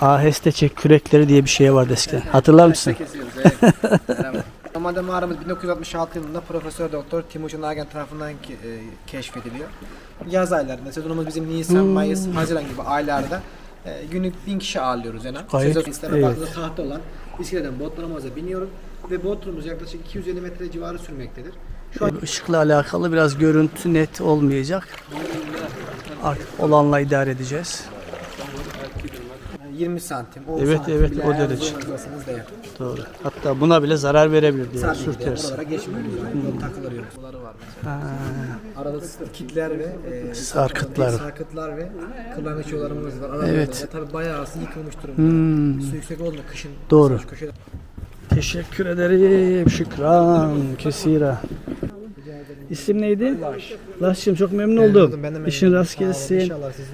Aheste çek kürekleri diye bir şey vardı eskiden. Hatırlar mısın? kesiyoruz. Evet. Normalde mağaramız 1966 yılında Profesör Doktor Timuçin Nagen tarafından ki- e, keşfediliyor. Yaz aylarında sezonumuz bizim Nisan, Hmm. Mayıs, Haziran gibi aylarda e, günlük 1000 kişi ağırlıyoruz en az. Gayet- Sezon isteme evet. baktığında tahta olan iskeleden botlarımıza biniyorum ve botumuz yaklaşık 250 metre civarı sürmektedir. Şu an Işıkla alakalı biraz görüntü net olmayacak. Artık olanla idare edeceğiz. 20 santim, 10 Evet, santim evet, bile o derece. Doğru. Hatta buna bile zarar verebilir diye Tabii sürtüyoruz. buralara geçmiyoruz. Yani. Yol takılıyor. Suları var mesela. Arada kitler ve e, Sarkıtlar. sarkıtlar ve kırlangıç yollarımız var. Arada Evet. Ve tabii bayağı aslında yıkılmış durumda. Hmm. Su yüksek olduğunda kışın Doğru. köşede Teşekkür ederim. Şükran. Kesira. İsim neydi? Laş'cığım çok memnun oldum. Ben de memnun İşin rast gelsin. İnşallah siz